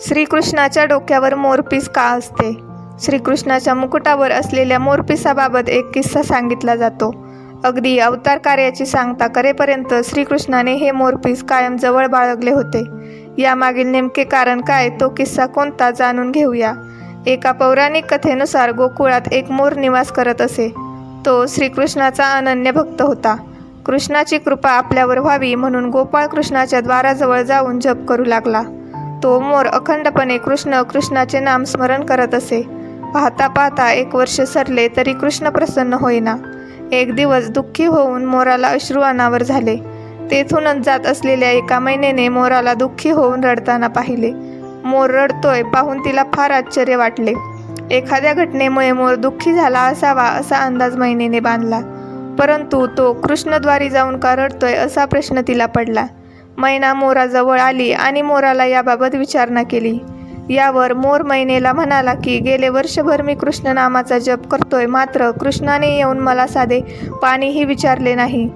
श्रीकृष्णाच्या डोक्यावर मोरपीस का असते? श्रीकृष्णाच्या मुकुटावर असलेल्या मोरपिसाबाबत एक किस्सा सांगितला जातो. अगदी अवतार कार्याची सांगता करेपर्यंत श्रीकृष्णाने हे मोरपीस कायम जवळ बाळगले होते. यामागील नेमके कारण काय तो किस्सा कोणता जाणून घेऊया. एका पौराणिक कथेनुसार गोकुळात एक मोर निवास करत असे. तो श्रीकृष्णाचा अनन्य भक्त होता. कृष्णाची कृपा आपल्यावर व्हावी म्हणून गोपाळ कृष्णाच्या द्वाराजवळ जाऊन जप करू लागला. तो मोर अखंडपणे कृष्ण कृष्णाचे नाम स्मरण करत असे. पाहता पाहता एक वर्ष सरले तरी कृष्ण प्रसन्न होईना. एक दिवस दुःखी होऊन मोराला अश्रू अनावर झाले. तेथूनच जात असलेल्या एका महिनेने मोराला दुःखी होऊन रडताना पाहिले. मोर रडतोय पाहून तिला फार आश्चर्य वाटले. एखाद्या घटनेमुळे मोर दुःखी झाला असावा असा अंदाज महिनेने बांधला. परंतु तो कृष्णद्वारी जाऊन का रडतोय असा प्रश्न तिला पडला. मैना मोराजवळ आली आणि मोराला याबाबत विचारणा केली. यावर मोर मैनेला म्हणाला की गेले वर्षभर मी कृष्ण नामाचा जप करतोय मात्र कृष्णाने येऊन मला साधे पाणीही विचारले नाही.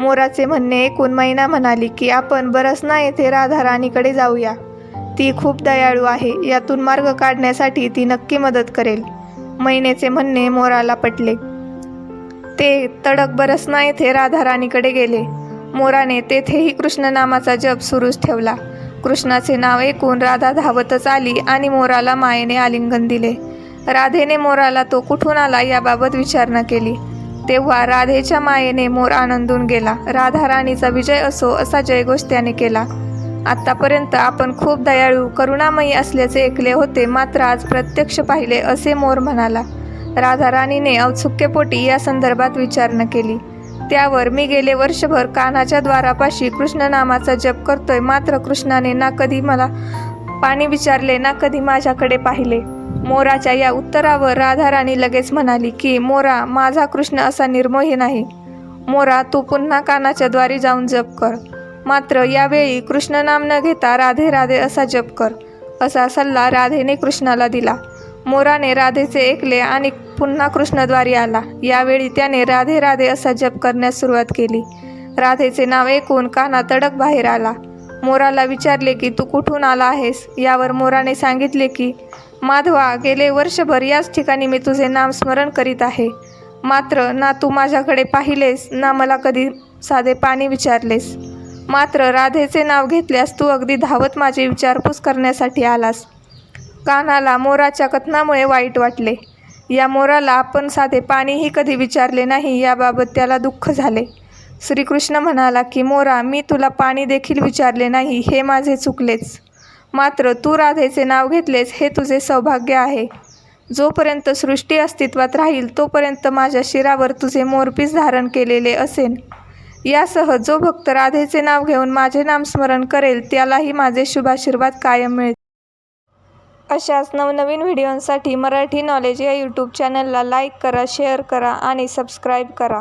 मोराचे म्हणणे ऐकून मैना म्हणाली की आपण बरसना येथे राधा राणीकडे जाऊया. ती खूप दयाळू आहे यातून मार्ग काढण्यासाठी ती नक्की मदत करेल. मैनेचे म्हणणे मोराला पटले. ते तडक बरसना येथे राधाराणीकडे गेले. मोराने तेथेही कृष्ण नामाचा जप सुरूच ठेवला. कृष्णाचे नाव ऐकून राधा धावतच आली आणि मोराला मायेने आलिंगन दिले. राधेने मोराला तो कुठून आला याबाबत विचारणा केली. तेव्हा राधेच्या मायेने मोर आनंदून गेला. राधा राणीचा विजय असो असा जयघोष त्याने केला. आत्तापर्यंत आपण खूप दयाळू करुणामयी असल्याचे ऐकले होते मात्र आज प्रत्यक्ष पाहिले असे मोर म्हणाला. राधा राणीने औत्सुक्यपोटी या संदर्भात विचारणा केली. त्यावर मी गेले वर्षभर कान्हाच्या द्वारापाशी कृष्ण नामाचा जप करतोय. मात्र कृष्णाने ना कधी मला पाणी विचारले ना कधी माझ्याकडे पाहिले. मोराच्या या उत्तरावर राधाराणी लगेच म्हणाली की मोरा माझा कृष्ण असा निर्मोही नाही. मोरा तू पुन्हा कानाच्या द्वारी जाऊन जप कर. मात्र यावेळी कृष्ण नाम न घेता राधे राधे असा जप कर. असा सल्ला राधेने कृष्णाला दिला. मोराने राधेचे ऐकले आणि पुन्हा कृष्णद्वारी आला. यावेळी त्याने राधे राधे असा जप करण्यास सुरुवात केली. राधेचे नाव ऐकून काना तडक बाहेर आला. मोराला विचारले की तू कुठून आला आहेस? यावर मोराने सांगितले की माधवा गेले वर्षभर याच ठिकाणी मी तुझे नाम स्मरण करीत आहे. मात्र ना तू माझ्याकडे पाहिलेस ना मला कधी साधे पाणी विचारलेस. मात्र राधेचे नाव घेतल्यास तू अगदी धावत माझी विचारपूस करण्यासाठी आलास. कान्हाला मोराच्या कथनामुळे वाईट वाटले. या मोराला आपण साधे पाणीही कधी विचारले नाही याबाबत त्याला दुःख झाले. श्रीकृष्ण म्हणाला की मोरा मी तुला पाणी देखील विचारले नाही हे माझे चुकलेच. मात्र तू राधेचे नाव घेतलेस हे तुझे सौभाग्य आहे. जोपर्यंत सृष्टी अस्तित्वात राहील तोपर्यंत माझ्या शिरावर तुझे मोरपीस धारण केलेले असेन. यासह जो भक्त राधेचे नाव घेऊन माझे नामस्मरण करेल त्यालाही माझे शुभाशीर्वाद कायम मिळेल अशाच नवनवीन व्हिडिओंसाठी मराठी नॉलेज या यूट्यूब चॅनलला लाईक करा शेअर करा आणि सबस्क्राईब करा.